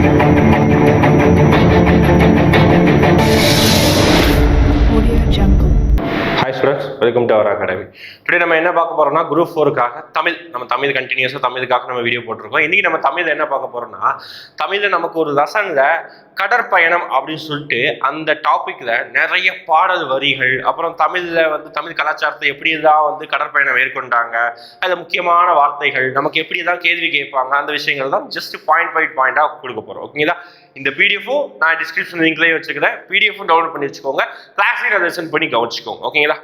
thank you. Welcome to our academy. Today நம்ம என்ன பார்க்க போறோம்னா குரூப் ஃபோருக்காக தமிழ் நம்ம தமிழ் கண்டினியூஸாக தமிழுக்காக நம்ம வீடியோ போட்டிருக்கோம். இன்னைக்கு நம்ம தமிழ் என்ன பார்க்க போறோம்னா தமிழில் நமக்கு ஒரு லெசனில் கடற்பயணம் அப்படின்னு சொல்லிட்டு அந்த டாப்பிக்கில் நிறைய பாடல் வரிகள் அப்புறம் தமிழில் வந்து தமிழ் கலாச்சாரத்தை எப்படி தான் வந்து கடற்பயணம் மேற்கொண்டாங்க அது முக்கியமான வார்த்தைகள் நமக்கு எப்படி தான் கேள்வி கேட்பாங்க அந்த விஷயங்கள் தான் ஜஸ்ட் பாயிண்ட் பை பாயிண்டாக கொடுக்க போகிறோம் ஓகேங்களா இந்த பிடிஎஃப்பும் நான் டிஸ்கிரிப்ஷன் லிங்க்லேயே வச்சுக்கிறேன் பிடிஎஃப்பும் டவுன்லோட் பண்ணி வச்சுக்கோங்க. கிளாஸையும் லெசன் பண்ணி கவனிச்சுக்கோங்க. ஓகேங்களா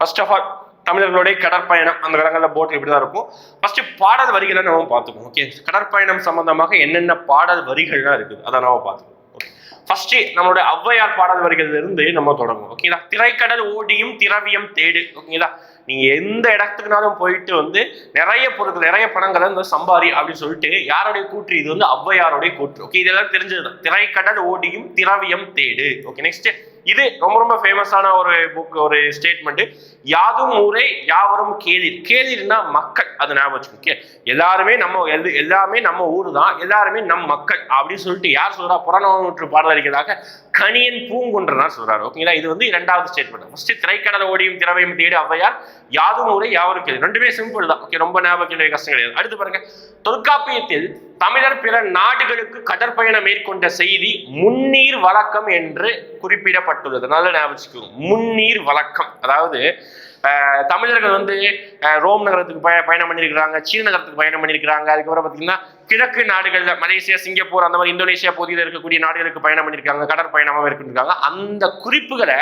ஃபர்ஸ்ட் ஆஃப் ஆல் தமிழர்களுடைய கடற்பயணம் அந்த காலங்களில் போட் இப்படி தான் இருக்கும். ஃபர்ஸ்ட் பாடல் வரிகளை நம்ம பார்த்துக்கோம் ஓகே கடற்பயணம் சம்பந்தமாக என்னென்ன பாடல் வரிகள்லாம் இருக்குது அதை நம்ம பார்த்துக்கோம் ஓகே ஃபர்ஸ்ட் நம்மளுடைய ஔவையார் பாடல் வரிகள் இருந்து நம்ம தொடங்குவோம் ஓகேங்களா திரைக்கடல் ஓடியும் திரவியம் தேடு ஓகேங்களா நீங்க எந்த இடத்துக்குனாலும் போயிட்டு வந்து நிறைய பொருட்கள் நிறைய பணங்களை இந்த சம்பாரி அப்படின்னு சொல்லிட்டு யாருடைய கூற்று? இது வந்து ஔவையாருடைய கூற்று ஓகே இதெல்லாம் தெரிஞ்சதுதான். திரைக்கடல் ஓடியும் திரவியம் தேடு ஓகே நெக்ஸ்ட் இது ரொம்ப ரொம்ப ஃபேமஸான ஒரு புக் ஒரு ஸ்டேட்மெண்ட் யாதும் ஊரே யாவரும் கேளிர். கேளிர்னா மக்கள். அது ஞாபகம் வச்சுக்கோங்க எல்லாருமே நம்ம எல் எல்லாமே நம்ம ஊர் தான் எல்லாருமே நம் மக்கள். அப்படின்னு சொல்லிட்டு யார் சொல்றா? புறநானூற்று பாடலிக்கிறதாக கணியன் பூங்குன்றனார் சொல்றாரு. ஓகேங்களா இது வந்து இரண்டாவது ஸ்டேட்மெண்ட் ஃபர்ஸ்ட் திரைக்கடல ஓடியும் திரவையும் தேடி ஔவையார் யாதும் ஊரே யாவரும் கேள்வி ரெண்டுமே சிம்பிள் தான். ஓகே ரொம்ப ஞாபகம் கஷ்டம் கிடையாது. அடுத்து பாருங்க. தொல்காப்பியத்தில் தமிழர் பிற நாடுகளுக்கு கடற்பயணம் மேற்கொண்ட செய்தி முன்னீர் வழக்கம் என்று குறிப்பிடப்பட்டுள்ளது. நல்ல ஞாபகம் முன்னீர் வழக்கம். அதாவது தமிழர்கள் வந்து ரோம் நகரத்துக்கு பய பயணம் பண்ணியிருக்கிறாங்க சீன நகரத்துக்கு பயணம் பண்ணியிருக்கிறாங்க அதுக்கப்புறம் பார்த்தீங்கன்னா கிழக்கு நாடுகள் மலேசியா சிங்கப்பூர் அந்த மாதிரி இந்தோனேஷியா பகுதியில் இருக்கக்கூடிய நாடுகளுக்கு பயணம் பண்ணியிருக்காங்க கடற்பயணமாக மேற்கொண்டிருக்காங்க அந்த குறிப்புகளை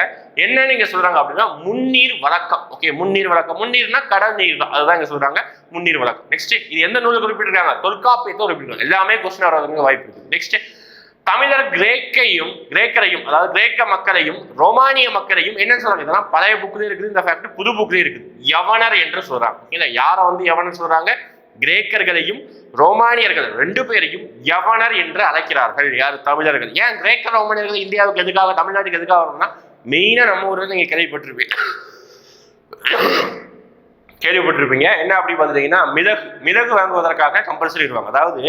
என்னன்னு இங்கே சொல்கிறாங்க அப்படின்னா முன்னீர் வழக்கம். ஓகே முன்னீர் வழக்கம். முன்னீர்னா கடல் நீர் தான். அதுதான் இங்கே சொல்கிறாங்க முன்னீர் வழக்கம். நெக்ஸ்ட் இது எந்த நூலில் குறிப்பிட்டிருக்காங்க? தொல்காப்பியத்தை குறிப்பிட்டிருக்காங்க. எல்லாமே கொஸ்டின் வர்றதுக்கு வாய்ப்பு இருக்குது. நெக்ஸ்ட் தமிழர் கிரேக்கையும் கிரேக்கரையும் அதாவது கிரேக்க மக்களையும் ரோமானிய மக்களையும் என்ன சொல்றாங்க? இதெல்லாம் பழைய புக்லயும் இருக்குது. இந்த ஃபேக்ட் புது புக்லயும் இருக்குது. யவனர் என்று சொல்றாங்க. இல்ல யாரை வந்து யவனர் சொல்றாங்க? கிரேக்கர்களையும் ரோமானியர்கள் ரெண்டு பேரையும் யவனர் என்று அழைக்கிறார்கள். யார்? தமிழர்கள். ஏன்? கிரேக்க ரோமானியர்கள் இந்தியாவுக்கு எதுக்காக தமிழ்நாட்டுக்கு எதுக்காக வரணும்னா மெயினா நம்ம ஊர்ல நீங்க கேள்விப்பட்டிருப்பீங்க. கேள்விப்பட்டிருப்பீங்க. என்ன அப்படி பார்த்துட்டீங்கன்னா மிளகு மிளகு வாங்குவதற்காக கம்பல்சரி வருவாங்க அதாவது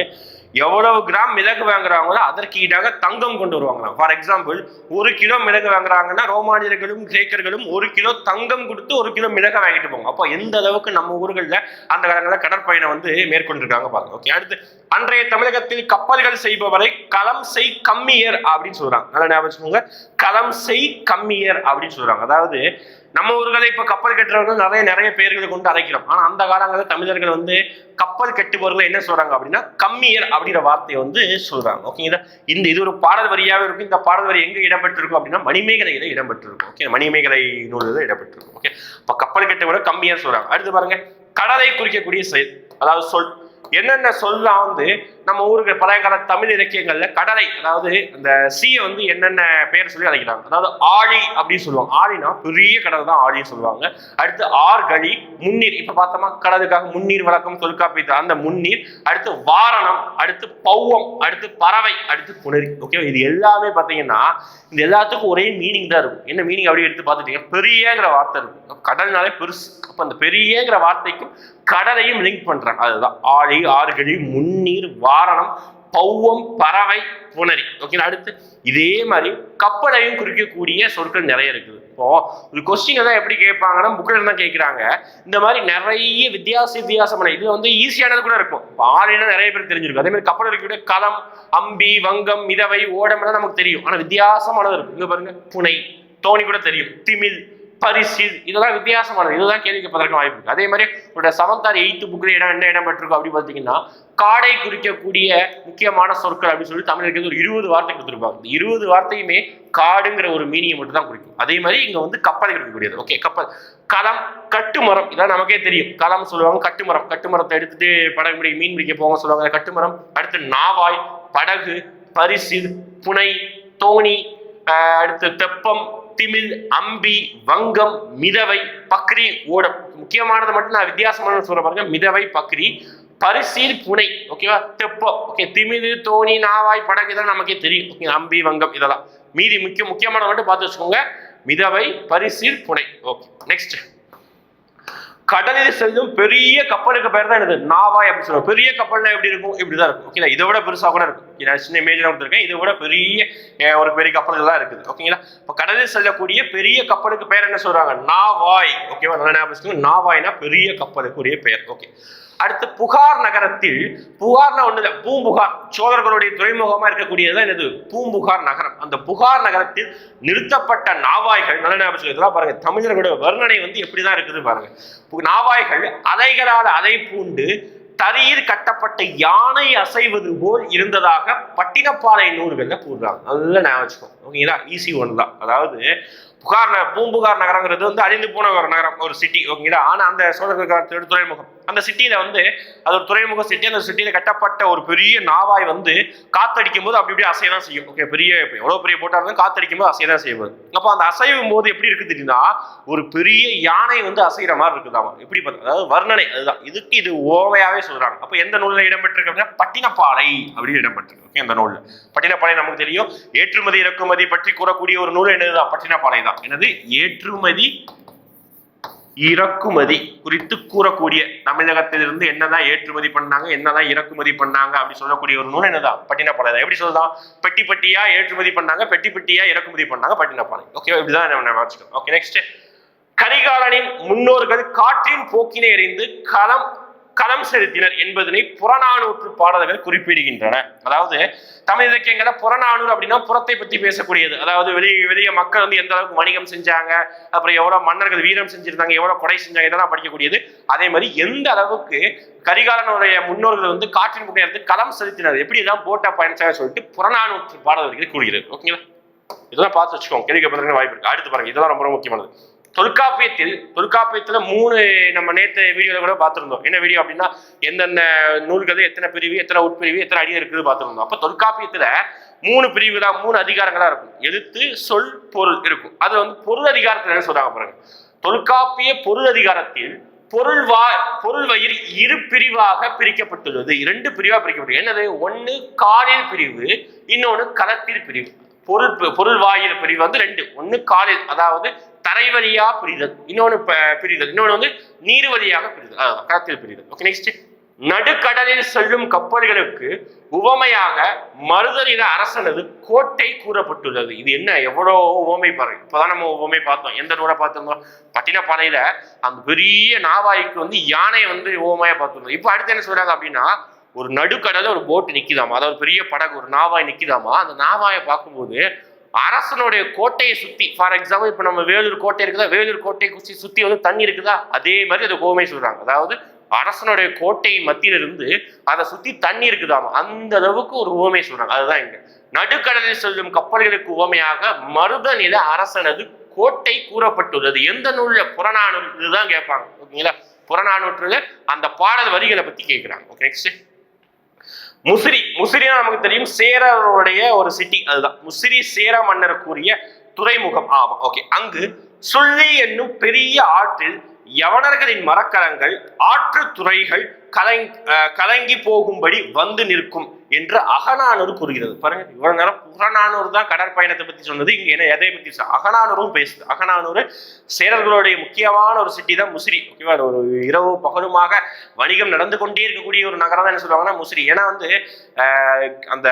எவ்வளவு கிராம் மிளகு வாங்குறாங்களோ அதற்கு ஈடாக தங்கம் கொண்டு வருவாங்களாம். ஃபார் எக்ஸாம்பிள் ஒரு கிலோ மிளகு வாங்குறாங்கன்னா ரோமானியர்களும் கிரேக்கர்களும் ஒரு கிலோ தங்கம் கொடுத்து ஒரு கிலோ மிளகை வாங்கிட்டு போங்க. அப்போ எந்த அளவுக்கு நம்ம ஊர்களில் அந்த காலங்களில் கடற்பயணம் வந்து மேற்கொண்டிருக்காங்க பாருங்க. ஓகே அடுத்து அன்றைய தமிழகத்தில் கப்பல்கள் செய்பவரை களம் செய் கம்மியர் அப்படின்னு சொல்றாங்க. நல்லா ஞாபகம் வச்சுக்கோங்க. களம் செய் கம்மியர் அப்படின்னு சொல்றாங்க. அதாவது நம்ம ஊர்களை இப்ப கப்பல் கட்டுறவங்க நிறைய நிறைய பேர்களை கொண்டு அழைக்கிறோம். ஆனா அந்த காலங்களில் தமிழர்கள் வந்து கப்பல் கட்டுபவர்கள் என்ன சொல்றாங்க அப்படின்னா கம்மியர் அப்படிங்கிற வார்த்தையை வந்து சொல்றாங்க. ஓகேங்களா இந்த இது ஒரு பாடல் வரியாகவே இருக்கும். இந்த பாடல் வரி எங்க இடம்பெற்றிருக்கும் அப்படின்னா மணிமேகலையில இடம்பெற்றிருக்கும். ஓகே மணிமேகலை நூலில் இடம்பெற்றிருக்கும். ஓகே இப்போ கப்பல் கட்டை விட கம்மியாக சொல்றாங்க. அடுத்து பாருங்க. கடலை குறிக்கக்கூடிய செயல் அதாவது சொல். என்னென்ன சொல்லலாம் வந்து நம்ம ஊருக்கு பழைய கால தமிழ் இலக்கியங்கள்ல கடலை அதாவது அந்த சீயை வந்து என்னென்ன பேர் சொல்லி அழைக்கிறாங்க? அதாவது ஆழி அப்படின்னு சொல்லுவாங்க. ஆழினா பெரிய கடல் தான் ஆழின்னு சொல்லுவாங்க. அடுத்து ஆர்கழி முன்னீர். இப்ப பார்த்தோமா? கடலுக்காக முன்னீர் வழக்கம் தொல்காப்பியத்தை அந்த முன்னீர். அடுத்து வாரணம் அடுத்து பௌவம் அடுத்து பறவை அடுத்து புனரி ஓகே இது எல்லாமே பார்த்தீங்கன்னா இந்த எல்லாத்துக்கும் ஒரே மீனிங் தான் இருக்கும். என்ன மீனிங் அப்படி எடுத்து பார்த்துட்டீங்க. பெரியங்கிற வார்த்தை இருக்கும். கடல்னாலே பெருசு. அப்போ அந்த பெரியங்கிற வார்த்தைக்கும் கடலையும் லிங்க் பண்றாங்க அதுதான். ஆழி ஆறுகளி முன்னீர் வாரணம் பௌவம் பறவை புனரி. ஓகே அடுத்து இதே மாதிரி கப்பலையும் குறிக்கக்கூடிய சொற்கள் நிறைய இருக்குது. இப்போ ஒரு கொஸ்டின் தான் எப்படி கேட்பாங்கன்னா புக்கில் தான் கேட்குறாங்க. இந்த மாதிரி நிறைய வித்தியாச வித்தியாசமான இது வந்து ஈஸியானது கூட இருக்கும். இப்போ ஆளுனா நிறைய பேர் தெரிஞ்சிருக்கும். அதே மாதிரி கப்பல் இருக்கக்கூடிய களம் அம்பி வங்கம் மிதவை ஓடமெல்லாம் நமக்கு தெரியும். ஆனால் வித்தியாசமானது இருக்கும். இங்க பாருங்க புனை. தோணி கூட தெரியும். திமில் பரிசு இதெல்லாம் வித்தியாசமானது. இதுதான் கேள்வி கேட்பதற்கு வாய்ப்பு இருக்கு. அதே மாதிரி உங்களோட செவன்த் ஆர் எயித்து புக்கில் இடம் என்ன இடம் பெற்றிருக்கும் அப்படின்னு பார்த்தீங்கன்னா காடை குறிக்கக்கூடிய முக்கியமான சொற்கள் அப்படின்னு சொல்லி தமிழருக்கு ஒரு இருபது வார்த்தை கொடுத்துருப்பாங்க. இந்த இருபது வார்த்தையுமே காடுங்கிற ஒரு மீனியை மட்டும் தான் குறிக்கும். அதே மாதிரி இங்க வந்து கப்பல் கிடைக்கக்கூடியது ஓகே கப்பல். களம் கட்டுமரம். இதான் நமக்கே தெரியும். களம் சொல்லுவாங்க கட்டுமரம். கட்டுமரத்தை எடுத்துட்டு படகு பிடி மீன் பிடிக்க போவாங்க சொல்லுவாங்க. கட்டுமரம் அடுத்து நாவாய் படகு பரிசு புனை தோணி அடுத்து தெப்பம் திமில் அம்பி வங்கம் மிதவை பக்ரி ஊடம் முக்கியமானது மட்டும் நான் வித்தியாசமான சொல்ற பாருங்க. மிதவை பக்ரி பரிசீல் புனை. ஓகேவா? தெப்பம். ஓகே திமிது தோணி நாவாய் படகு இதெல்லாம் நமக்கே தெரியும். ஓகே அம்பி வங்கம் இதெல்லாம். மீதி முக்கிய முக்கியமானது மட்டும் பார்த்து வச்சுக்கோங்க. மிதவை பரிசீல் புனை. ஓகே நெக்ஸ்ட் கடலில் செல்லும் பெரிய கப்பலுக்கு பேர் தான் என்னது? நாவாய் அப்படின்னு சொல்லுவோம் பெரிய கப்பல்னா எப்படி இருக்கும்? இப்படிதான் இருக்கும். ஓகேங்களா இதை விட பெருசா கூட இருக்கும். நான் சின்ன இமேஜ் கொடுத்துருக்கேன். இதை விட பெரிய ஒரு பெரிய கப்பல் தான் இருக்குது. ஓகேங்களா இப்போ கடலில் செல்லக்கூடிய பெரிய கப்பலுக்கு பேர் என்ன சொல்றாங்க? நாவாய். ஓகேவா நல்லா ஞாபகம் நாவாய்னா பெரிய கப்பலுக்குரிய பெயர். ஓகே அடுத்து புகார் நகரத்தில் புகார்னா ஒண்ணு இல்லை பூம்புகார் சோழர்களுடைய துறைமுகமா இருக்கக்கூடியது என்னது? பூம்புகார் நகரம். அந்த புகார் நகரத்தில் நிறுத்தப்பட்ட நாவாய்கள் நல்ல ஞாபகம் பாருங்க தமிழர்களுடைய வர்ணனை வந்து எப்படிதான் இருக்குது பாருங்க. நாவாய்கள் அலைகளால் அலை பூண்டு தரையில் கட்டப்பட்ட யானை அசைவது போல் இருந்ததாக பட்டினப்பாறை நூல்களில் கூறுறாங்க. நல்ல ஞாபகம் ஓகேங்களா? ஈஸி ஒன் தான். அதாவது புகார் ந- பூம்புகார் நகரங்கிறது வந்து அழிந்து போன ஒரு நகரம் ஒரு சிட்டி ஓகேங்களா ஆனால் அந்த சோழர்கள் காலத்தோட துறைமுகம். அந்த சிட்டியில வந்து அது ஒரு துறைமுக சிட்டி அந்த சிட்டியில கட்டப்பட்ட ஒரு பெரிய நாவாய் வந்து காத்தடிக்கும் போது அப்படி இப்படி அசையதான் செய்யும். ஓகே பெரிய இப்ப எவ்வளவு பெரிய போட்டா இருந்தாலும் காத்தடிக்கும் போது அசையதான் செய்வது அப்போ அந்த அசையும் போது எப்படி இருக்குது தெரியுமா? ஒரு பெரிய யானை வந்து அசைகிற மாதிரி இருக்குதாமா எப்படி பார்த்தா அதாவது வர்ணனை அதுதான். இதுக்கு இது ஓவையாவே சொல்றாங்க. அப்போ எந்த நூல்ல இடம்பெற்றிருக்கு அப்படின்னா பட்டினப்பாலை அப்படின்னு இடம்பெற்றிருக்கு. ஓகே அந்த நூல்ல. பட்டினப்பாலை நமக்கு தெரியும். ஏற்றுமதி இறக்குமதி பற்றி கூறக்கூடிய ஒரு நூல் என்னதுதான்? பட்டினப்பாலை தான். என்னது ஏற்றுமதி இறக்குமதி குறித்து கூறக்கூடிய தமிழகத்திலிருந்து என்னதான் ஏற்றுமதி பண்ணாங்க என்னதான் இறக்குமதி பண்ணாங்க அப்படின்னு சொல்லக்கூடிய ஒரு நூல் என்னதான்? பட்டினப்பாலை எப்படி சொல்லலாம் பெட்டி பெட்டியா ஏற்றுமதி பண்ணாங்க பெட்டி பெட்டியா இறக்குமதி பண்ணாங்க பட்டினப்பாலை ஓகே இப்படிதான் நம்ம வச்சுக்கோம் ஓகே நெக்ஸ்ட் கரிகாலனின் முன்னோர்கள் காற்றின் போக்கினை எறிந்து களம் களம் செலுத்தினர் என்பதனை புறநானூற்று பாடல்கள் குறிப்பிடுகின்றன. அதாவது தமிழ் இலக்கியங்கள புறநானூறு அப்படின்னா புறத்தை பத்தி பேசக்கூடியது. அதாவது வெளியே வெளிய மக்கள் வந்து எந்த அளவுக்கு வணிகம் செஞ்சாங்க அப்புறம் எவ்வளவு மன்னர்கள் வீரம் செஞ்சிருந்தாங்க எவ்வளவு கொடை செஞ்சாங்க இதெல்லாம் படிக்கக்கூடியது. அதே மாதிரி எந்த அளவுக்கு கரிகாலனுடைய முன்னோர்கள் வந்து காற்றின் முன்னே இருந்து களம் செலுத்தினர் எப்படி எல்லாம் போட்டா பயணிச்சாங்க சொல்லிட்டு புறநானூற்று பாடல்கள் கூறுகிறது. ஓகேங்களா? இதெல்லாம் பார்த்து வச்சுக்கோங்க. கேள்விக்கப்படுறதுக்கு வாய்ப்பு இருக்கு. அடுத்து பாருங்க. இதெல்லாம் ரொம்ப ரொம்ப முக்கியமானது. தொல்காப்பியத்தில் தொல்காப்பியத்தில் மூணு நம்ம நேற்று வீடியோவில் கூட பார்த்துருந்தோம். என்ன வீடியோ அப்படின்னா எந்தெந்த நூல்கள் எத்தனை பிரிவு எத்தனை உட்பிரிவு எத்தனை அடி இருக்குது பார்த்துருந்தோம். அப்போ தொல்காப்பியத்தில் மூணு பிரிவு தான் மூணு அதிகாரங்களாக இருக்கும். எழுத்து சொல் பொருள் இருக்கும். அது வந்து பொருள் அதிகாரத்தில் என்ன சொல்கிறாங்க பாருங்க. தொல்காப்பிய பொருள் அதிகாரத்தில் பொருள் வா பொருள் வயிறு இரு பிரிவாக பிரிக்கப்பட்டுள்ளது. இரண்டு பிரிவாக பிரிக்கப்பட்டுள்ளது. என்னது? ஒன்று காலில் பிரிவு இன்னொன்று களத்தில் பிரிவு. பொருள் பொருள் வாயில் பிரிவு வந்து ரெண்டு. ஒன்று காலில் அதாவது தரை வழியா பிரிதல். இன்னொன்னு பிரிதல். இன்னொன்னு வந்து நீர் வழியாக பிரிதல் கடத்தில் பிரிதல். ஓகே நெக்ஸ்ட் நடுக்கடலில் செல்லும் கப்பல்களுக்கு உவமையாக மருதனில அரசனது கோட்டை கூறப்பட்டுள்ளது. இது என்ன? எவ்வளோ உவமை பாரு இப்போதான் நம்ம உவமை பார்த்தோம். எந்த நூலை பார்த்தோம் பட்டினப்பாளையில அந்த பெரிய நாவாய்க்கு வந்து யானை வந்து உவமையா பார்த்துருந்தோம். இப்போ அடுத்து என்ன சொல்றாங்க அப்படின்னா ஒரு நடுக்கடல ஒரு போட்டு நிக்குதாமா? அதாவது பெரிய படகு ஒரு நாவாய் நிக்குதாமா? அந்த நாவாயை பார்க்கும்போது அரசனுடைய கோட்டையை சுத்தி ஃபார் எக்ஸாம்பிள் இப்ப நம்ம வேலூர் கோட்டை இருக்குதா? வேலூர் கோட்டையை குச்சி சுத்தி வந்து தண்ணி இருக்குதா? அதே மாதிரி அதை கோமை சொல்றாங்க. அதாவது அரசனுடைய கோட்டை மத்தியில இருந்து அதை சுத்தி தண்ணி இருக்குதாமா? அந்த அளவுக்கு ஒரு உவமை சொல்றாங்க. அதுதான் இங்க. நடுக்கடலில் செல்லும் கப்பல்களுக்கு உவமையாக மருதநில அரசனது கோட்டை கூறப்பட்டுள்ளது. எந்த நூல்ல? புறநானூறு. இதுதான் கேட்பாங்க. ஓகேங்களா? புறநானூற்றுல அந்த பாடல் வரிகளை பத்தி கேட்கிறாங்க. ஓகே நெக்ஸ்ட் முசிறி முசிறினா நமக்கு தெரியும் சேரருடைய ஒரு சிட்டி அதுதான். முசிறி சேர மன்னர் கூறிய துறைமுகம் ஆமாம் ஓகே அங்கு சுள்ளி என்னும் பெரிய ஆற்றில் யவனர்களின் மரக்கலங்கள் ஆற்று துறைகள் கலங் கலங்கி போகும்படி வந்து நிற்கும் என்று அகநானூர் கூறுகிறது. பாருங்க இவ்வளவு நேரம் புறநானூறு தான் கடற்பயணத்தை பத்தி சொன்னது. இங்க என்ன எதை பத்தி அகநானூரும் பேசுது. அகநானூர் சேரர்களுடைய முக்கியமான ஒரு சிட்டி தான் முசிறி ஓகேவா? ஒரு இரவு பகலுமாக வணிகம் நடந்து கொண்டே இருக்கக்கூடிய ஒரு நகரம் தான் என்ன சொல்லுவாங்கன்னா முசிறி. ஏன்னா வந்து அந்த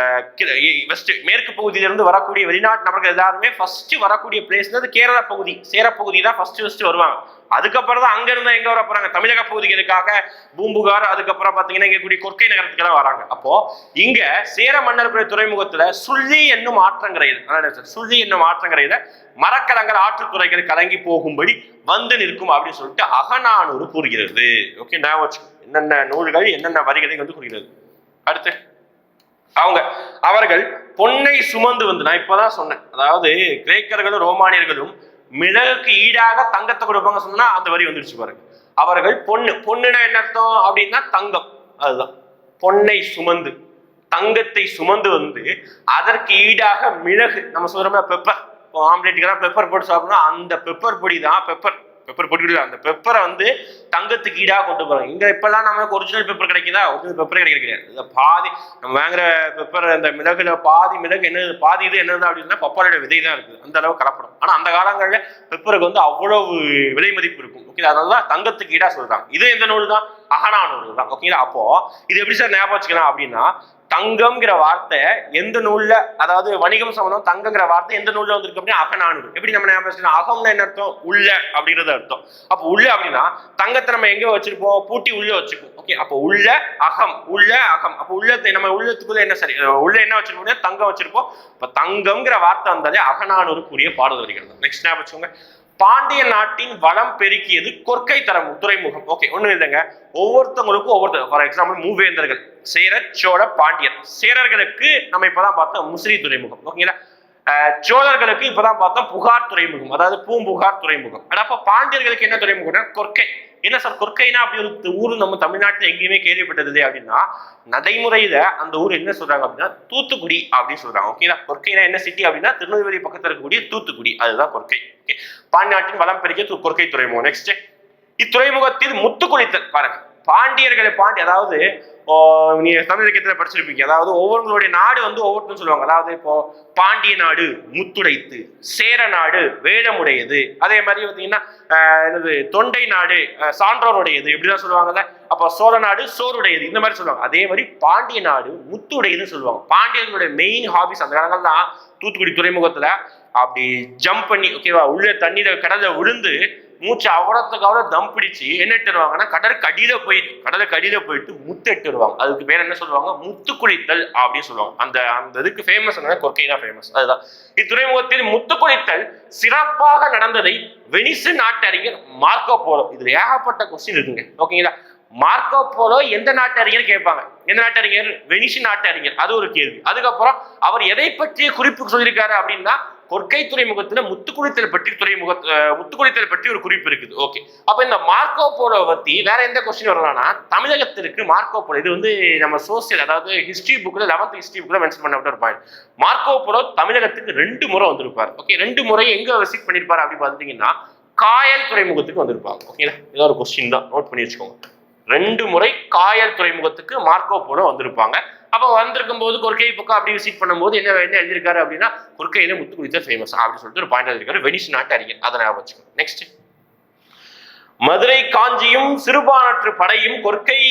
வெஸ்ட் மேற்கு பகுதியிலிருந்து வரக்கூடிய வெளிநாட்டு நபர்கள் எல்லாருமே ஃபர்ஸ்ட் வரக்கூடிய பிளேஸ் அது கேரள பகுதி. சேர பகுதி தான் ஃபர்ஸ்ட் ஃபர்ஸ்ட் வருவாங்க. அதுக்கப்புறம் தான் அங்கிருந்து எங்க வர போறாங்க? தமிழக பகுதிகளுக்காக பூம்புகார் அதுக்கப்புறம் பாத்தீங்கன்னா இங்க கூடிய கொற்கை நகரத்துக்கு வராங்க. அப்போ இங்க சேர மன்னர்களுடைய துறைமுகத்துல சுள்ளி என்னும் ஆற்றங்கரையில் சுள்ளி என்னும் ஆற்றங்கரையில மரக்கலங்கள் ஆற்றுத்துறைகள் கலங்கி போகும்படி வந்து நிற்கும் அப்படின்னு சொல்லிட்டு அகநானூறு கூறுகிறது. ஓகே நான் என்னென்ன நூல்கள் என்னென்ன வரிகளை வந்து கூறுகிறது? அடுத்து. அவங்க அவர்கள் பொன்னை சுமந்து வந்து நான் இப்பதான் சொன்னேன். அதாவது கிரேக்கர்களும் ரோமானியர்களும் மிளகுக்கு ஈடாக தங்கத்தை கொடுப்பாங்க சொன்னா அந்த வரி வந்துருச்சு பாருங்க. அவர்கள் பொண்ணு பொண்ணுனா என்ன அர்த்தம் அப்படின்னா தங்கம். அதுதான். பொன்னை சுமந்து தங்கத்தை சுமந்து வந்து அதற்கு ஈடாக மிளகு நம்ம சொல்றோம்ல பெப்பர் இப்போ ஆம்லேட்டுக்கெல்லாம் பெப்பர் போட்டு சாப்பிடணும். அந்த பெப்பர் பொடி தான் பெப்பர் பெப்பர் போட்டுக்கிட்டு அந்த பெப்பரை வந்து தங்கத்துக்கு ஈடாக கொண்டு போகிறாங்க இங்கே இப்போல்லாம் நமக்கு ஒரிஜினல் பெப்பர் கிடைக்குதா? ஒரிஜினல் பெப்பர் கிடைக்கிறது கிடையாது. இந்த பாதி நம்ம வாங்குற பெப்பர் அந்த மிளகுல பாதி மிளகு என்ன பாதி இது என்னது அப்படின்னா பப்பாளோட விதை தான் இருக்குது. அந்த அளவு கலப்படம். ஆனால் அந்த காலங்களில் பெப்பருக்கு வந்து அவ்வளவு விலை மதிப்பு இருக்கும். ஓகே அதனால தான் தங்கத்துக்கு ஈடாக சொல்கிறாங்க இது எந்த நூல் தான்? அகனா நூல் தான். ஓகேங்களா அப்போ இது எப்படி சார் ஞாபகம் வச்சுக்கலாம் அப்படின்னா தங்கம்ங்கிற வார்த்தை எந்த நூல்ல அதாவது வணிகம் சம்பந்தம் தங்கங்கிற வார்த்தை எந்த நூல்ல வந்திருக்கு அப்படின்னா அகநானூறு. எப்படி நம்ம ஞாபகம் அகம்னா என்ன அர்த்தம்? உள்ள அப்படிங்கிறது அர்த்தம். அப்போ உள்ள அப்படின்னா தங்கத்தை நம்ம எங்க வச்சிருப்போம்? பூட்டி உள்ள வச்சுப்போம் ஓகே அப்போ உள்ள அகம் உள்ள அகம். அப்போ உள்ளத்தை நம்ம உள்ளத்துக்குள்ள என்ன சரி உள்ள என்ன வச்சிருப்போம் தங்கம் வச்சிருப்போம். இப்போ தங்கம்ங்கிற வார்த்தை வந்தாலே அகநானூறுக்குரிய பாடல் வருகிறது. நெக்ஸ்ட் ஞாபகம் வச்சுக்கோங்க. பாண்டிய நாட்டின் வளம் பெருக்கியது கொற்கை தரம் துறைமுகம். ஓகே ஒண்ணு இல்லைங்க. ஒவ்வொருத்தவங்களுக்கும் ஒவ்வொருத்தர் ஃபார் எக்ஸாம்பிள் மூவேந்தர்கள் சேர சோழ பாண்டியர். சேரர்களுக்கு நம்ம இப்பதான் பார்த்தோம் முசிறி துறைமுகம். ஓகேங்களா சோழர்களுக்கு இப்பதான் பார்த்தோம் புகார் துறைமுகம் அதாவது பூம்புகார் துறைமுகம். ஆனா அப்ப பாண்டியர்களுக்கு என்ன துறைமுகம்னா கொற்கை. என்ன சார் கொற்கைனா அப்படி ஒரு ஊர் நம்ம தமிழ்நாட்டில் எங்கேயுமே கேள்விப்பட்டது அப்படின்னா நடைமுறையில அந்த ஊர் என்ன சொல்றாங்க அப்படின்னா தூத்துக்குடி அப்படின்னு சொல்றாங்க. ஓகேங்களா கொற்கைனா என்ன சிட்டி அப்படின்னா திருநெல்வேலி பக்கத்துல இருக்கக்கூடிய தூத்துக்குடி. அதுதான் கொற்கை. ஓகே பாண்டிநாட்டின் வளம் பெருக்கிய கொற்கை துறைமுகம். நெக்ஸ்ட் இத்துறைமுகத்தில் முத்துக்குளித்தல். பாருங்க. பாண்டியர்களை பாண்டி அதாவது நீங்க தமிழ் இலக்கியத்துல படிச்சிருப்பீங்க. அதாவது ஒவ்வொருங்களுடைய நாடு வந்து ஒவ்வொருத்தரும் சொல்லுவாங்க. அதாவது இப்போ பாண்டிய நாடு முத்துடைத்து சேர நாடு வேடமுடையது. அதே மாதிரி பார்த்தீங்கன்னா என்னது தொண்டை நாடு சான்றோருடையது இப்படிதான் சொல்லுவாங்கல்ல. அப்போ சோழ நாடு சோறுடையது இந்த மாதிரி சொல்லுவாங்க. அதே மாதிரி பாண்டிய நாடு முத்துடையதுன்னு சொல்லுவாங்க. பாண்டியர்களுடைய மெயின் ஹாபிஸ் அந்த காலங்கள் தான் தூத்துக்குடி துறைமுகத்துல அப்படி ஜம்ப் பண்ணி ஓகேவா உள்ள தண்ணியில கடல்ல விழுந்து மூச்சு அவரத்துக்கு அவ்வளோ தம் பிடிச்சு என்ன எட்டுருவாங்கன்னா கடலுக்கு அடியில போயிட்டு கடலுக்கு அடியில போயிட்டு முத்து எட்டுருவாங்க அதுக்கு பேர் என்ன சொல்லுவாங்க? முத்து குளித்தல் அப்படின்னு சொல்லுவாங்க. அந்த அந்த இதுக்கு ஃபேமஸ் என்ன கொர்க்கை தான் ஃபேமஸ் அதுதான். இத்துறைமுகத்தில் முத்து குளித்தல் சிறப்பாக நடந்ததை வெனிசு நாட்டறிஞர் மார்க்கோ போலோ இதுல ஏகப்பட்ட கொஸ்டின் இருக்குங்க. ஓகேங்களா? மார்க்கோ போலோ எந்த நாட்டு அறிஞர் கேட்பாங்க? எந்த நாட்டறிஞர்? வெனிசு நாட்டு அறிஞர் அது ஒரு கேள்வி. அதுக்கப்புறம் அவர் எதை பற்றிய குறிப்பு சொல்லியிருக்காரு அப்படின்னா கொற்கை துறைமுகத்துல முத்துக்குளித்தல் பற்றி துறைமுக முத்துக்குளித்தல் பற்றி ஒரு குறிப்பு இருக்குது. ஓகே அப்ப இந்த மார்க்கோ போலோ பத்தி வேற எந்த கொஸ்டின் வரலாம்னா தமிழகத்திற்கு மார்க்கோ போலோ இது வந்து நம்ம சோசியல் அதாவது ஹிஸ்டரி புக்ல லெவன்த் ஹிஸ்டரி புக்ல மென்ஷன் பண்ணப்பட்ட ஒரு பாயிண்ட் மார்க்கோ போலோ தமிழகத்துக்கு ரெண்டு முறை வந்திருப்பார். ஓகே ரெண்டு முறை எங்க விசிட் பண்ணிருப்பாரு அப்படின்னு பாத்தீங்கன்னா காயல் துறைமுகத்துக்கு வந்திருப்பாங்க. ஓகேங்களா ஏதோ ஒரு கொஸ்டின் தான். நோட் பண்ணி வச்சுக்கோங்க. ரெண்டு முறை காயல் துறைமுகத்துக்கு மார்க்கோ போலோ வந்திருப்பாங்க. அப்போ வந்திருக்கும் போது கொர்க்கை பக்கம் அப்படி விசிட் பண்ணும்போது என்ன என்ன எழுதியிருக்காரு அப்படின்னா கொற்கையில முத்து குளித்தல் ஃபேமஸ் அப்படின்னு சொல்லிட்டு ஒரு பாயிண்ட் எழுதியிருக்காரு. வெனிஸ் நாட்டு அறிஞர். அதை நான் வச்சுக்கோங்க நெக்ஸ்ட் மதுரை காஞ்சியும் சிறுபானற்று படையும் கொற்கை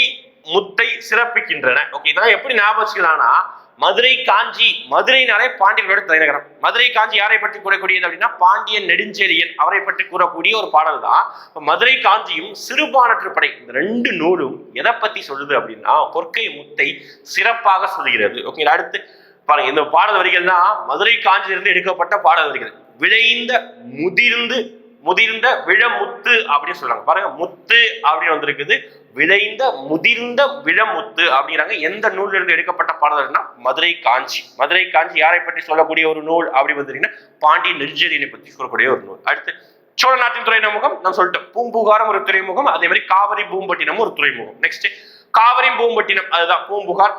முத்தை சிறப்பிக்கின்றன. ஓகே இதெல்லாம் எப்படி ஞாபகம் வச்சுக்கலாம்னா மதுரை காஞ்சி மதுரைனாலே பாண்டியர்களோட தலைநகரம் மதுரை காஞ்சி யாரை பற்றி கூறக்கூடியது அப்படின்னா பாண்டியன் நெடுஞ்செழியன் அவரை பற்றி கூறக்கூடிய ஒரு பாடல் தான். இப்போ மதுரை காஞ்சியும் சிறுபானற்று படை இந்த ரெண்டு நூலும் எதை பற்றி சொல்லுது அப்படின்னா கொற்கை முத்தை சிறப்பாக சொல்லுகிறது. ஓகே அடுத்து பாருங்க இந்த பாடல் வரிகள் தான் மதுரை காஞ்சியிலிருந்து எடுக்கப்பட்ட பாடல் வரிகள். விளைந்த முதிர்ந்து முதிர்ந்த விழமுத்து அப்படின்னு சொல்றாங்க. பாருங்க முத்து அப்படின்னு வந்திருக்குது. விளைந்த முதிர்ந்த விழமுத்து அப்படிங்கிறாங்க. எந்த நூல்ல இருந்து எடுக்கப்பட்ட பாடல்னா மதுரை காஞ்சி. மதுரை காஞ்சி யாரை பற்றி சொல்லக்கூடிய ஒரு நூல் அப்படி வந்தீங்கன்னா பாண்டிய நெடுஞ்செழியனை பற்றி சொல்லக்கூடிய ஒரு நூல். அடுத்து சோழ நாட்டின் துறைமுகம் நான் சொல்லிட்டேன். பூம்புகாரம் ஒரு துறைமுகம் அதே மாதிரி காவிரி பூம்பட்டினம் ஒரு துறைமுகம். நெக்ஸ்ட் காவிரி பூம்பட்டினம் அதுதான். பூம்புகார்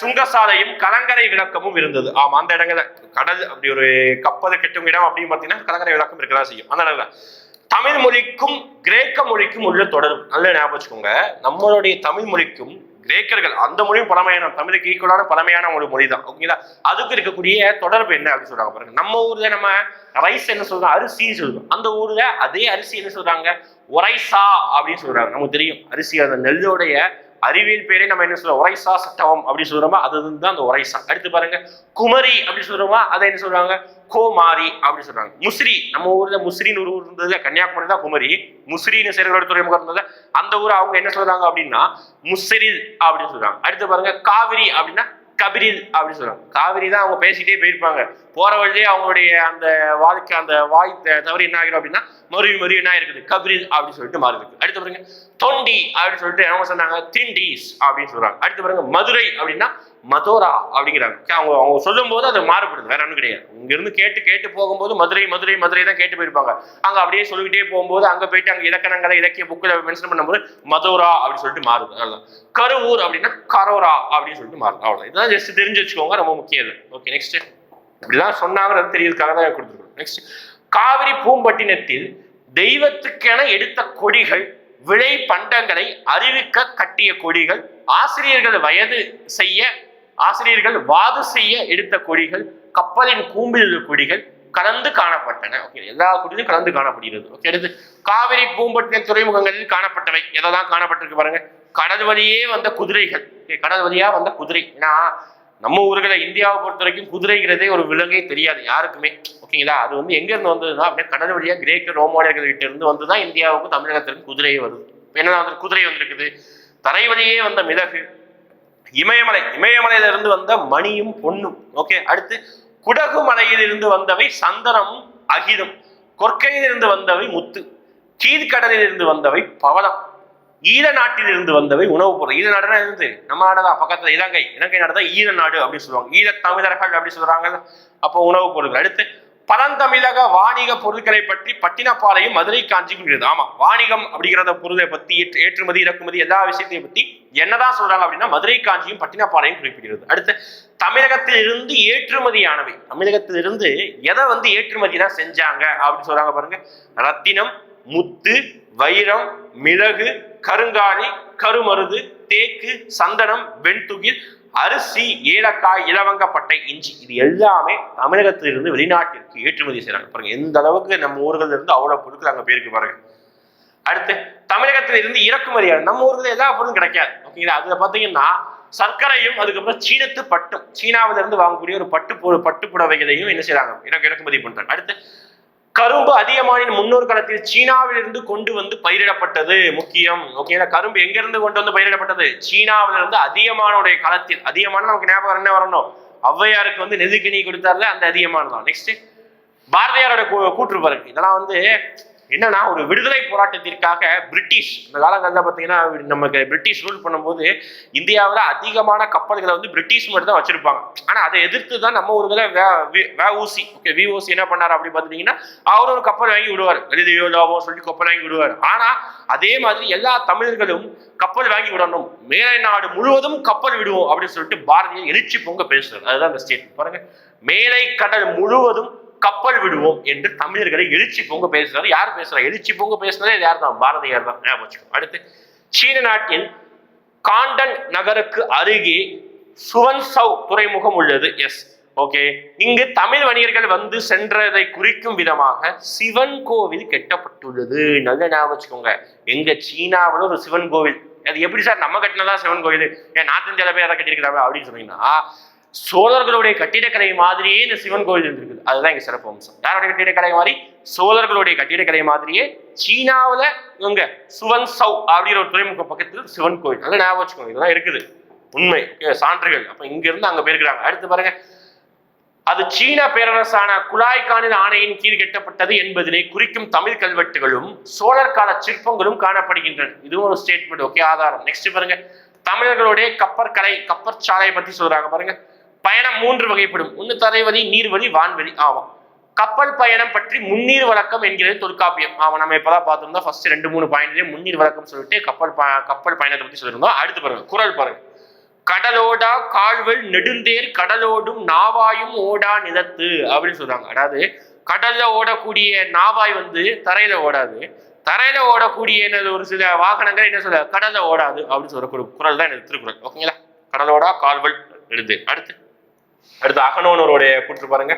சுங்கசாலையும் கலங்கரை விளக்கமும் இருந்தது. ஆமா அந்த இடங்கள்ல கடல் அப்படி ஒரு கப்பல் கெட்டும் இடம் அப்படின்னு பார்த்தீங்கன்னா கலங்கரை விளக்கம் இருக்கதான் செய்யும். அந்த இடத்துல தமிழ் மொழிக்கும் கிரேக்க மொழிக்கும் உள்ள தொடர்பு நல்ல ஞாபகம் வச்சுக்கோங்க. நம்மளுடைய தமிழ் மொழிக்கும் கிரேக்கர்கள் அந்த மொழியும் பழமையான தமிழுக்கு ஈக்குவலான பழமையான ஒரு மொழி தான் ஓகேங்களா? அதுக்கு இருக்கக்கூடிய தொடர்பு என்ன அப்படின்னு சொல்றாங்க பாருங்க. நம்ம ஊர்ல நம்ம ரைஸ் என்ன சொல்றோம்? அரிசி சொல்றோம். அந்த ஊர்ல அதே அரிசி என்ன சொல்றாங்க? ஒரைசா அப்படின்னு சொல்றாங்க. நமக்கு தெரியும். அரிசி அந்த நெல்லோடைய அறிவியல் பேரே நம்ம என்ன சொல்றோம் ஒரைசா சட்டவம் அப்படின்னு சொல்றோமா அது தான் அந்த ஒரைசா அடுத்து பாருங்க குமரி அப்படின்னு சொல்றோமா அதை என்ன சொல்றாங்க? கோமாரி அப்படின்னு சொல்றாங்க. முசிறி நம்ம ஊர்ல முஸ்ரின்னு ஒரு ஊர் இருந்தது கன்னியாகுமரி தான் குமரி. முசிறின்னு சேரலோட துறைமுகம் இருந்தது. அந்த ஊர் அவங்க என்ன சொல்றாங்க அப்படின்னா முஸ்ரி அப்படின்னு சொல்றாங்க. அடுத்து பாருங்க காவிரி அப்படின்னா கபிரில் அப்படின்னு சொல்றாங்க காவிரி தான் அவங்க பேசிட்டே போயிருப்பாங்க. போற வழியே அவங்களுடைய அந்த வாழ்க்கை அந்த வாய் த- தவறு என்ன ஆகிடும் அப்படின்னா மறுவி மறுவி என்ன இருக்குது கபிரில் அப்படின்னு சொல்லிட்டு மாறுது அடுத்து பாருங்க தொண்டி அப்படின்னு சொல்லிட்டு அவங்க சொன்னாங்க திண்டிஸ் அப்படின்னு சொல்றாங்க. அடுத்து பாருங்க மதுரை அப்படின்னா மதோரா அப்படிங்கிறாங்க. அவங்க அவங்க சொல்லும் போது அது மாறுபடுது வேற ஒன்றும் கிடையாது. இங்கிருந்து கேட்டு கேட்டு போகும்போது மதுரை மதுரை மதுரை தான் கேட்டு போயிருப்பாங்க. அங்கே அப்படியே சொல்லிக்கிட்டே போகும்போது அங்கே போயிட்டு அங்கே இலக்கணங்களை இலக்கிய புக்கில் மென்ஷன் பண்ணும்போது மதோரா அப்படின்னு சொல்லிட்டு மாறுது அவ்வளோதான் கருவூர் அப்படின்னா கரோரா அப்படின்னு சொல்லிட்டு மாறுது அவ்வளவுதான். இதெல்லாம் ஜஸ்ட் தெரிஞ்சு வச்சுக்கோங்க ரொம்ப முக்கியம் ஓகே நெக்ஸ்ட் இப்படிதான் சொன்னாங்கிறது தெரியறதுக்காக தான் கொடுத்துருக்கோம் நெக்ஸ்ட் காவிரி பூம்பட்டினத்தில் தெய்வத்துக்கென எடுத்த கொடிகள் விளை பண்டங்களை அறிவிக்க கட்டிய கொடிகள் ஆசிரியர்கள் வயது செய்ய ஆசிரியர்கள் வாது செய்ய எடுத்த கொடிகள் கப்பலின் கூம்பில் உள்ள கொடிகள் கலந்து காணப்பட்டன. ஓகே எல்லா கொடிகளும் கலந்து காணப்படுகிறது. ஓகே அடுத்து காவிரி பூம்பட்டின துறைமுகங்களில் காணப்பட்டவை. எதெல்லாம் காணப்பட்டிருக்கு பாருங்க? கடல் வழியே வந்த குதிரைகள். கடல் வழியா வந்த குதிரை. ஏன்னா நம்ம ஊர்களை இந்தியாவை பொறுத்த வரைக்கும் குதிரைங்கிறதே ஒரு விலங்கே தெரியாது யாருக்குமே. ஓகேங்களா அது வந்து எங்க இருந்து வந்ததுன்னா அப்படியே கடல் வழியா கிரேக்க ரோமானியர்கள் கிட்ட இருந்து வந்து தான் இந்தியாவுக்கும் தமிழகத்திற்கு குதிரையே வருது. இப்ப என்ன வந்து குதிரை வந்திருக்குது? தரை வழியே வந்த மிளகு இமயமலை இமயமலையில இருந்து வந்த மணியும் பொன்னும். ஓகே அடுத்து குடகு மலையில் இருந்து வந்தவை சந்தனமும் அகிதம் கொற்கையில் இருந்து வந்தவை முத்து. கீழ்கடலில் இருந்து வந்தவை பவளம். ஈழ நாட்டில் இருந்து வந்தவை உணவுப் பொருள். ஈழ நாடுனா இருந்து நம்ம நாடுதான் பக்கத்துல இலங்கை. இலங்கை நாடு தான் ஈழ நாடு அப்படின்னு சொல்லுவாங்க. ஈழ தமிழர்கள் அப்படின்னு சொல்றாங்க அப்போ உணவுப் பொருட்கள் அடுத்து பழந்தமிழக வாணிக பொருட்களை பற்றி பட்டினப்பாளையம் மதுரை காஞ்சி ஆமா வாணிகம் அப்படிங்கிறத பொருளை பத்தி ஏற்று- ஏற்றுமதி இறக்குமதி எல்லா விஷயத்தையும் பத்தி என்னதான் சொல்றாங்க அப்படின்னா மதுரை காஞ்சியும் பட்டினப்பாளையம் குறிப்பிடுகிறது. அடுத்து தமிழகத்தில் இருந்து ஏற்றுமதியானவை. தமிழகத்தில் இருந்து எதை வந்து ஏற்றுமதி தான் செஞ்சாங்க அப்படின்னு சொல்றாங்க பாருங்க. ரத்தினம் முத்து வைரம் மிளகு கருங்காலி கருமருது தேக்கு சந்தனம் வெண்துகில் அரிசி ஏலக்காய் இலவங்கப்பட்டை இஞ்சி இது எல்லாமே தமிழகத்திலிருந்து வெளிநாட்டிற்கு ஏற்றுமதி செய்யறாங்க பாருங்க எந்த அளவுக்கு நம்ம ஊர்கள்ல இருந்து அவ்வளவு பொருட்கள் அங்க போயிருக்கு பாருங்க. அடுத்து தமிழகத்தில் இருந்து இறக்குமதி நம்ம ஊர்ல எல்லா பொருளும் கிடைக்காது. ஓகேங்களா அதுல பாத்தீங்கன்னா சர்க்கரையும் அதுக்கப்புறம் சீனத்து பட்டும். சீனாவில இருந்து வாங்கக்கூடிய ஒரு பட்டு பு- பட்டு புடவைகளையும் என்ன செய்யறாங்க இறக்குமதி பண்றாங்க. அடுத்து கரும்பு அதிகமானின் முன்னோர் காலத்தில் சீனாவிலிருந்து கொண்டு வந்து பயிரிடப்பட்டது. முக்கியம். ஓகேங்களா கரும்பு எங்க இருந்து கொண்டு வந்து பயிரிடப்பட்டது? சீனாவிலிருந்து அதிகமானுடைய காலத்தில் அதிகமான நமக்கு ஞாபகம் என்ன வரணும்? ஔவையாருக்கு வந்து நெதுக்கினி கொடுத்தாருல அந்த அதிகமான தான். நெக்ஸ்ட் பாரதியாரோட கூ- கூற்று பாருங்க. இதெல்லாம் வந்து என்னன்னா ஒரு விடுதலை போராட்டத்திற்காக பிரிட்டிஷ் இந்த காலங்களில் பார்த்தீங்கன்னா நமக்கு பிரிட்டிஷ் ரூல் பண்ணும்போது இந்தியாவில் அதிகமான கப்பல்களை வந்து பிரிட்டிஷ் மட்டும் தான் வச்சிருப்பாங்க. ஆனால் அதை எதிர்த்து தான் நம்ம ஒரு வே வே ஊசி ஓகே விஓசி என்ன பண்ணார் அப்படி பார்த்தீங்கன்னா அவர் ஒரு கப்பல் வாங்கி விடுவார். எழுதியோ லாபம் சொல்லி கப்பல் வாங்கி விடுவார். ஆனால் அதே மாதிரி எல்லா தமிழர்களும் கப்பல் வாங்கி விடணும். மேலை நாடு முழுவதும் கப்பல் விடுவோம் அப்படின்னு சொல்லிட்டு பாரதியை எழுச்சி பொங்க பேசுறாரு. அதுதான் அந்த ஸ்டேட் பாருங்க. மேலை கடல் முழுவதும் கப்பல் விடுவோம் என்று தமிழர்களை எழுச்சி பொங்க பேசுறாரு. யார் பேசுறா? எழுச்சி பொங்க பேசுனதே யார் தான் பாரதியார் தான். ஞாபகம் அடுத்து சீன நாட்டில் காண்டன் நகருக்கு அருகே சுவன்சவ் துறைமுகம் உள்ளது. எஸ் ஓகே இங்கு தமிழ் வணிகர்கள் வந்து சென்றதை குறிக்கும் விதமாக சிவன் கோவில் கட்டப்பட்டுள்ளது. நல்ல ஞாபகம் வச்சுக்கோங்க. எங்க சீனாவில் ஒரு சிவன் கோவில். அது எப்படி சார்? நம்ம கட்டினதான் சிவன் கோவில்? ஏன் நார்த் இந்தியாவில் போய் அதை கட்டியிருக்கிறாங்க அப்படின்னு சொன்னீங்கன்னா சோழர்களுடைய கட்டிடக்கலை மாதிரியே இந்த சிவன் கோவில் இருந்திருக்குது. அதுதான் இங்க சிறப்பு அம்சம். யாருடைய கட்டிடக்கலை மாதிரி? சோழர்களுடைய கட்டிடக்கலை மாதிரியே சீனாவில் இவங்க சுவன் சௌ அப்படிங்கிற ஒரு துறைமுக பக்கத்தில் சிவன் கோவில் நல்லா ஞாபகம் வச்சுக்கோங்க இதெல்லாம் இருக்குது. உண்மை. சான்றுகள். அப்ப இங்க இருந்து அங்க போயிருக்கிறாங்க. அடுத்து பாருங்க. அது சீன பேரரசான குலாய்கானின் ஆணையின் கீழ் கட்டப்பட்டது என்பதனை குறிக்கும் தமிழ் கல்வெட்டுகளும் சோழர் கால சிற்பங்களும் காணப்படுகின்றன. இதுவும் ஒரு ஸ்டேட்மெண்ட் ஓகே ஆதாரம். நெக்ஸ்ட் பாருங்க. தமிழர்களுடைய கப்பற்கலை கப்பற்சாலையை பத்தி சொல்றாங்க பாருங்க. பயணம் மூன்று வகைப்படும். ஒன்று தரைவழி நீர்வழி வான்வழி ஆவாம். கப்பல் பயணம் பற்றி முன்னீர் வழக்கம் என்கிறது தொல்காப்பியம். ஆமா நம்ம இப்பதான் பார்த்திருந்தோம். ஃபர்ஸ்ட் ரெண்டு மூணு பாயிண்ட்லேயே முன்னீர் வழக்கம் சொல்லிட்டு கப்பல் ப- கப்பல் பயணத்தை பற்றி சொல்லியிருந்தோம். அடுத்து பாருங்க குரல் பாருங்க. கடலோடா கால்வல் நெடுந்தேர் கடலோடும் நாவாயும் ஓடா நிலத்து அப்படின்னு சொல்றாங்க. அதாவது கடல்ல ஓடக்கூடிய நாவாய் வந்து தரையில ஓடாது. தரையில ஓடக்கூடிய என்னது ஒரு சில வாகனங்கள் என்ன சொல்ற கடல்ல ஓடாது அப்படின்னு சொல்ற குரல் தான் எனக்கு திருக்குறள். ஓகேங்களா? கடலோடா கால்வல் நெடுந்தேர். அடுத்து அடுத்து அகனோனருடைய கூற்று பாருங்க.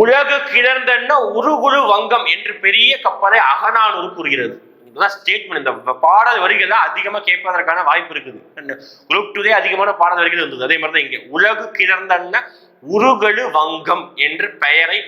உலகு கிளர்ந்தன்ன உருகுழு வங்கம் என்று பெரிய கப்பலை அகனானூர் கூறுகிறது. ஸ்டேட்மெண்ட் இந்த பாடல் வரிகள் தான் அதிகமா கேட்பதற்கான வாய்ப்பு இருக்குது. குரூப் டூலே அதிகமான பாடல் வரிகள் இருந்தது. அதே மாதிரி தான் இங்க. உலகு கிளர்ந்தன்ன உருகழு வங்கம் என்று பெயரை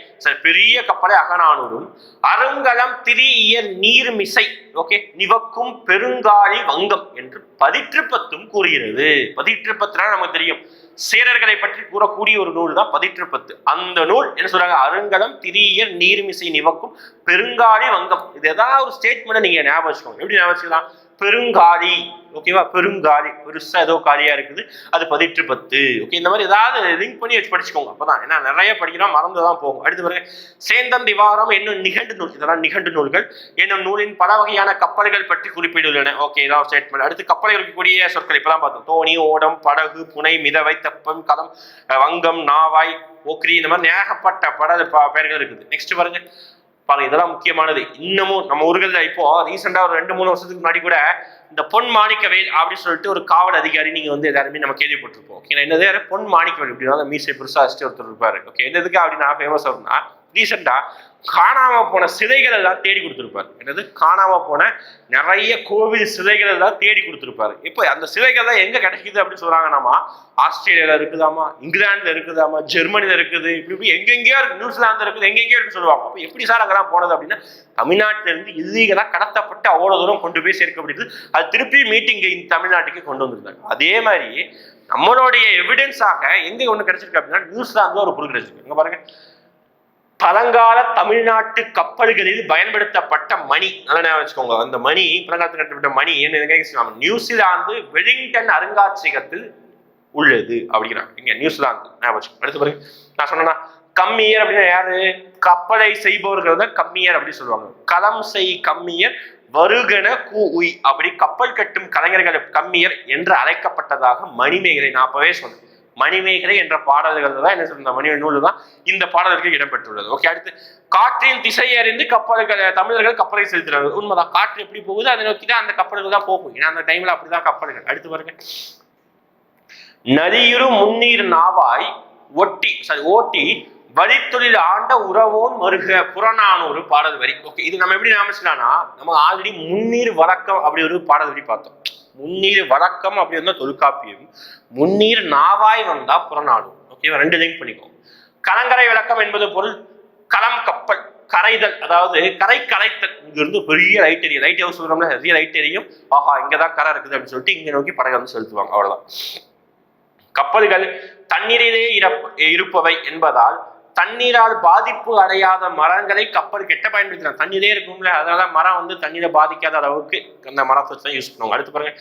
பெரிய கப்பலை அகனானூரும் அருங்கலம் திரியர் நீர்மிசை ஓகே நிவக்கும் பெருங்காலி வங்கம் என்று பதிற்றுப்பத்தும் கூறுகிறது. பதிற்றுப்பத்துனா நமக்கு தெரியும். சேரர்களை பற்றி கூறக்கூடிய ஒரு நூல் தான் பதிற்றுப்பத்து. அந்த நூல் என்ன சொல்றாங்க? அருங்கலம் திரிய நீர்மிசை நிவக்கும் பெருங்காலி வங்கம். இது ஏதாவது ஒரு ஸ்டேட்மெண்ட் நீங்க ஞாபகம் வச்சுக்கோங்க. எப்படி ஞாபகம் வச்சுக்கலாம்? பெருங்காலி. ஓகேவா பெருங்காலி. பெருசா ஏதோ காலியா இருக்குது. அது பதிற்று பத்து ஓகே இந்த மாதிரி ஏதாவது லிங்க் பண்ணி வச்சு படிச்சுக்கோங்க. அப்பதான். ஏன்னா நிறைய படிக்கிறோம். மறந்து தான் போகும். அடுத்து பாருங்க. சேந்தம் திவாரம் என்னும் நிகண்டு நூல். இதெல்லாம் நிகண்டு நூல்கள். என்னும் நூலின் பல வகையான கப்பல்கள் பற்றி குறிப்பிட்டுள்ளன. ஓகே இதான் ஸ்டேட்மெண்ட் அடுத்து கப்பலில் இருக்கக்கூடிய சொற்கள். இப்பதான் பார்த்தோம். தோணி ஓடம் படகு புனை மிதவை தப்பம் கதம் வங்கம் நாவாய் ஓக்ரி இந்த மாதிரி ஏகப்பட்ட பட பெயர்கள் இருக்குது. நெக்ஸ்ட் பாருங்க. பாருங்க இதெல்லாம் முக்கியமானது. இன்னமும் நம்ம ஊர்கள்ல இப்போ ரீசெண்டா ஒரு ரெண்டு மூணு வருஷத்துக்கு முன்னாடி கூட இந்த பொன் மாணிக்கவேல் அப்படின்னு சொல்லிட்டு ஒரு காவல் அதிகாரி நீங்க வந்து எல்லாருமே நம்ம கேள்விப்பட்டிருப்போம். ஓகேங்களா? என்னது பொன் மாணிக்கவேல் இப்படின்னா மீசை பெருசா வச்சுட்டு ஒருத்தர் இருப்பாரு. ஓகே என்னதுக்கு அப்படின்னா ஃபேமஸ் ஆகும்னா ரீசெண்டாக காணாம போன சிதைகள் எல்லாம் தேடி கொடுத்துருப்பாரு. என்னது? காணாம போன நிறைய கோவில் சிலைகள் எல்லாம் தேடி கொடுத்துருப்பாரு. இப்போ அந்த சிலைகள் தான் எங்க கிடைக்குது அப்படின்னு சொல்றாங்கன்னாமா ஆஸ்திரேலியால இருக்குதாமா? இங்கிலாந்துல இருக்குதாமா? ஜெர்மனில இருக்குது. இப்படி இப்படி எங்கெங்கேயோ இருக்கு. நியூசிலாந்து இருக்குது. எங்கெங்கேயோ இருக்குன்னு சொல்லுவாங்க. அப்போ எப்படி சார் அங்கெல்லாம் போனது அப்படின்னா தமிழ்நாட்டில இருந்து கடத்தப்பட்டு அவ்வளோ தூரம் கொண்டு போய் சேர்க்கப்படுது அது திருப்பி மீட்டிங் இந்த தமிழ்நாட்டுக்கு கொண்டு வந்திருந்தாங்க. அதே மாதிரி நம்மளுடைய எவிடன்ஸாக எங்க ஒன்று கிடைச்சிருக்கு அப்படின்னா நியூசிலாந்து ஒரு பொருள் கிடைச்சிருக்கு. இங்க பாருங்க. பழங்கால தமிழ்நாட்டு கப்பல்களில் பயன்படுத்தப்பட்ட மணி. நல்லா ஞாபகம் வச்சுக்கோங்க. அந்த மணி பழங்காலத்தில் கட்டப்பட்ட மணி என்ன நியூசிலாந்து வெலிங்டன் அருங்காட்சியகத்தில் உள்ளது அப்படிங்கிறாங்க. இங்க நியூசிலாந்து. அடுத்து பாருங்க. நான் சொன்னேன்னா கம்மியர் அப்படின்னா யாரு? கப்பலை செய்பவர்கள் தான் கம்மியர் அப்படின்னு சொல்லுவாங்க. களம் செய் கம்மியர் வருகன கூ உய். அப்படி கப்பல் கட்டும் கலைஞர்கள் கம்மியர் என்று அழைக்கப்பட்டதாக மணிமேகலை நான் அப்பவே சொன்னேன் மணிமேகலை என்ற பாடல்கள் தான் என்ன சொல்ற மணி நூல் தான் இந்த பாடல்களுக்கு இடம்பெற்றுள்ளது. ஓகே அடுத்து காற்றின் திசை அறிந்து கப்பல்கள் தமிழர்கள் கப்பலை செலுத்துறாங்க உண்மைதான் காற்று எப்படி போகுது அதை நோக்கி தான் அந்த கப்பல்கள் தான் போகும். ஏன்னா அந்த டைம்ல அப்படிதான் கப்பல்கள். அடுத்து பாருங்க. நதியுறு முன்னீர் நாவாய் ஒட்டி சாரி ஓட்டி வழித்தொழில் ஆண்ட உறவோன் மருக புறநானூறு பாடல் வரி. ஓகே இது நம்ம எப்படி ஞாபகம்னா நம்ம ஆல்ரெடி முன்னீர் வழக்கம் அப்படி ஒரு பாடல் வரி பார்த்தோம். முன்னீர் வழக்கம் அப்படி இருந்தால் தொல்காப்பியம். முன்னீர் நாவாய் வந்தா புறநானூறு. ஓகேவா ரெண்டு லிங்க் பண்ணிக்கோ. கலங்கரை விளக்கம் என்பது பொருள் களம் கப்பல் கரைதல் அதாவது கரை கலைத்தல். இங்க இருந்து பெரிய லைட் எரியும் லைட் ஹவுஸ் சொல்றோம்ல பெரிய லைட் எரியும் ஆஹா இங்கதான் கரை இருக்குது அப்படின்னு சொல்லிட்டு இங்க நோக்கி படகு வந்து செலுத்துவாங்க அவ்வளவுதான். கப்பல்கள் தண்ணீரிலே இருப்பவை என்பதால் தண்ணீரால் பாதிப்பு அடையாத மரங்களை கப்பல் கெட்ட பயன்படுத்தினாங்க தண்ணீரே இருக்கும்ல அதனால மரம் வந்து தண்ணீரை பாதிக்காத அளவுக்கு அந்த மரத்தை வச்சு தான் யூஸ் பண்ணுவாங்க. அடுத்து பாருங்க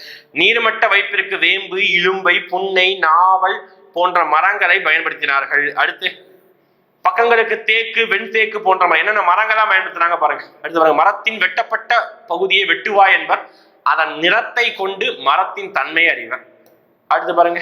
நீர்மட்ட வைப்பிற்கு வேம்பு இழும்பை புன்னை நாவல் போன்ற மரங்களை பயன்படுத்தினார்கள். அடுத்து பக்கங்களுக்கு தேக்கு வெண்தேக்கு போன்ற என்னென்ன மரங்கள்லாம் பயன்படுத்தினாங்க பாருங்க. அடுத்து பாருங்க மரத்தின் வெட்டப்பட்ட பகுதியை வெட்டுவாய் என்பர் அதன் நிறத்தை கொண்டு மரத்தின் தன்மையை அறிவர். அடுத்து பாருங்க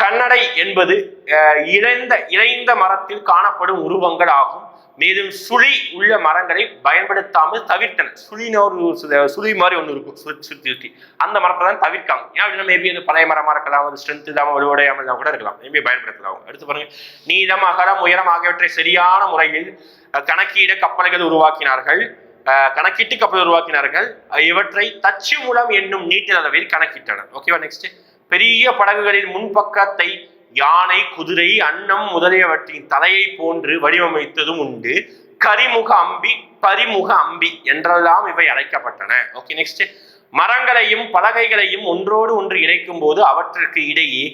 கண்ணடை என்பது இணைந்த இழைந்த இழைந்த மரத்தில் காணப்படும் உருவங்கள் ஆகும். மேலும் சுழி உள்ள மரங்களை பயன்படுத்தாமல் தவிர்த்தன. சுழின்னு ஒரு சு- சுழி மாதிரி ஒன்று இருக்கும். சுற்றி சுற்றி சுற்றி அந்த மரத்தை தான் தவிர்க்காங்க. ஏன் அப்படின்னா மேபி அது பழைய மரமாக இருக்கலாம் அது ஸ்ட்ரென்த் இல்லாமல் வலுவடையாமல் கூட இருக்கலாம். மேபி பயன்படுத்தலாம் எடுத்து அடுத்து பாருங்க. நீளம் அகலம் உயரம் ஆகியவற்றை சரியான முறையில் கணக்கீட கப்பல்கள் உருவாக்கினார்கள். கணக்கிட்டு கப்பல் உருவாக்கினார்கள். இவற்றை தச்சு மூலம் என்னும் நீட்டில் அளவில் கணக்கிட்டனர். ஓகேவா நெக்ஸ்ட் பெரிய படகுகளின் முன்பக்கத்தை யானை குதிரை அன்னம் முதலியவற்றின் தலையை போன்று வடிவமைத்ததும் உண்டு. கரிமுக அம்பி பரிமுக அம்பி என்றெல்லாம் இவை அழைக்கப்பட்டன. ஓகே நெக்ஸ்ட் மரங்களையும் பலகைகளையும் ஒன்றோடு ஒன்று இணைக்கும் போது அவற்றிற்கு இடையே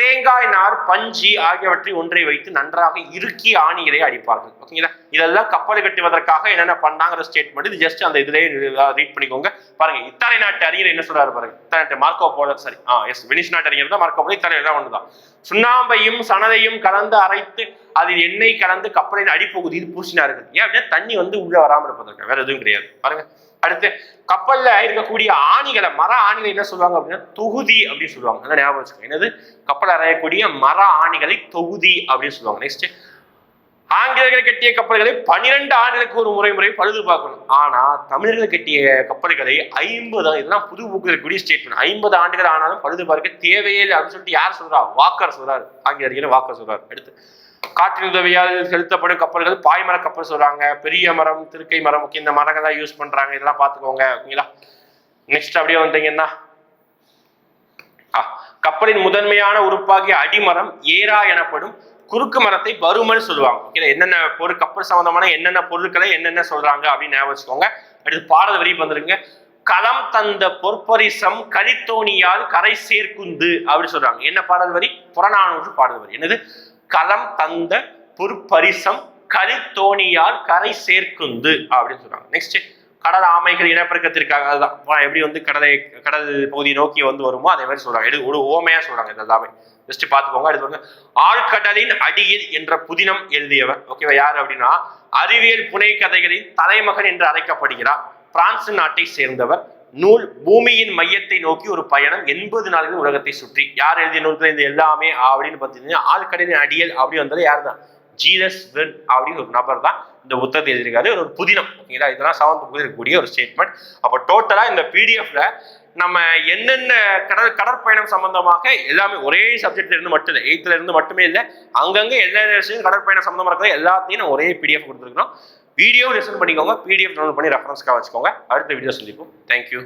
தேங்காய் நார் பஞ்சி ஆகியவற்றை ஒன்றை வைத்து நன்றாக இறுக்கி ஆணிகளை அடிப்பார்கள். ஓகேங்களா? இதெல்லாம் கப்பல் கட்டுவதற்காக என்னென்ன பண்ணாங்கிற ஸ்டேட்மெண்ட் இது ஜஸ்ட் அந்த இதிலே ரீட் பண்ணிக்கோங்க. பாருங்க இத்தாலி நாட்டு அறிஞர் என்ன சொல்றாரு பாருங்க. இத்தாலி நாட்டு மார்க்கோ போல சரி ஆ எஸ் வெனிஸ் நாட்டு அறிஞர் தான் மார்க்கோ போல இத்தாலி தான் ஒன்றுதான் சுண்ணாம்பையும் சனதையும் கலந்து அரைத்து அதில் எண்ணெய் கலந்து கப்பலின் அடிப்பகுதியில் பூசினார்கள். ஏன் அப்படின்னா தண்ணி வந்து உள்ள வராமல் இருப்பதற்கு வேற எதுவும் கிடையாது. பாருங்க. அடுத்து கப்பல்ல இருக்கக்கூடிய ஆணிகளை மர ஆணிகளை என்ன சொல்லுவாங்க அப்படின்னா தொகுதி அப்படின்னு சொல்லுவாங்க. நல்லா ஞாபகம் வச்சுக்கோங்க. என்னது? கப்பல் அறையக்கூடிய மர ஆணிகளை தொகுதி அப்படின்னு சொல்லுவாங்க. நெக்ஸ்ட் ஆங்கிலேயர்கள் கட்டிய கப்பல்களை பன்னிரெண்டு ஆண்டுகளுக்கு ஒரு முறை முறை பழுது பார்க்கணும். ஆனா தமிழர்கள் கட்டிய கப்பல்களை ஐம்பது இதெல்லாம் புது ஊக்குவிக்கக்கூடிய ஸ்டேட்மெண்ட் ஐம்பது ஆண்டுகள் ஆனாலும் பழுது பார்க்க தேவையே அப்படின்னு சொல்லிட்டு யார் சொல்றா? வாக்கர் சொல்றாரு. ஆங்கிலேயர்கள் வாக்கர் சொல்றாரு. அடுத்து காற்றின் உதவியால் செலுத்தப்படும் கப்பல்கள் பாய்மர கப்பல் சொல்றாங்க. பெரிய மரம் திருக்கை மரம் இந்த மரங்கள் தான் யூஸ் பண்றாங்க. இதெல்லாம் பார்த்துக்கோங்க. ஓகேங்களா? நெக்ஸ்ட் அப்படியே வந்தீங்கன்னா கப்பலின் முதன்மையான உறுப்பாகிய அடிமரம் ஏரா எனப்படும் குறுக்கு மரத்தை பருமன் சொல்லுவாங்க. ஓகேங்களா? என்னென்ன பொருள் கப்பல் சம்பந்தமான என்னென்ன பொருட்களை என்னென்ன சொல்றாங்க அப்படின்னு ஞாபகம் வச்சுக்கோங்க. அடுத்து பாடல் வரி வந்துருங்க. களம் தந்த பொற்பரிசம் கலித்தோணியால் கரை சேர்க்குந்து அப்படின்னு சொல்றாங்க. என்ன பாடல் வரி? புறநானூற்று பாடல் வரி. என்னது? களம் தந்த பொற்பரிசம் கலித்தோணியால் கரை சேர்க்குந்து அப்படின்னு சொல்றாங்க. நெக்ஸ்ட் கடல் ஆமைகள் இனப்பெருக்கத்திற்காக அதுதான். எப்படி வந்து கடலை கடல் பகுதியை நோக்கி வந்து வருமோ அதே மாதிரி சொல்றாங்க. எடு ஒரு ஓமையா சொல்றாங்க இந்த எல்லாமே. ஜஸ்ட் பார்த்துக்கோங்க அடுத்து வந்து ஆழ்கடலின் அடியில் என்ற புதினம் எழுதியவர். ஓகேவா யார் அப்படின்னா அறிவியல் புனை கதைகளின் தலைமகன் என்று அழைக்கப்படுகிறார். பிரான்ஸ் நாட்டை சேர்ந்தவர். நூல் பூமியின் மையத்தை நோக்கி ஒரு பயணம் எண்பது நாள்கள் உலகத்தை சுற்றி. யார் எழுதிய நூல்கள்? இந்த எல்லாமே அப்படின்னு பார்த்தீங்கன்னா ஆழ்கடலின் அடியல் அப்படி வந்தது யார் தான் ஜீரஸ் வென் அப்படின்னு ஒரு நபர் தான் இந்த புத்தகத்தை எழுதியிருக்காரு. ஒரு புதினம். ஓகேங்களா? இதெல்லாம் செவன்த் புக்கு இருக்கக்கூடிய ஒரு ஸ்டேட்மெண்ட் அப்போ டோட்டலாக இந்த பிடிஎஃப்ல நம்ம என்னென்ன கடல் கடற்பயணம் சம்பந்தமாக எல்லாமே ஒரே சப்ஜெக்ட்ல இருந்து மட்டும் இல்லை எயித்துல இருந்து மட்டுமே இல்லை அங்கங்கே எல்லா விஷயம் கடற்பயணம் சம்பந்தமாக இருக்கிற எல்லாத்தையும் நான் ஒரே பிடிஎஃப் கொடுத்துருக்கோம் வீடியோ லிசன் பண்ணிக்கோங்க. பிடிஎஃப் டவுன்லோட் பண்ணி ரெஃபரன்ஸ்க்காக வச்சுக்கோங்க. அடுத்த வீடியோ சந்திப்போம். தேங்க்யூ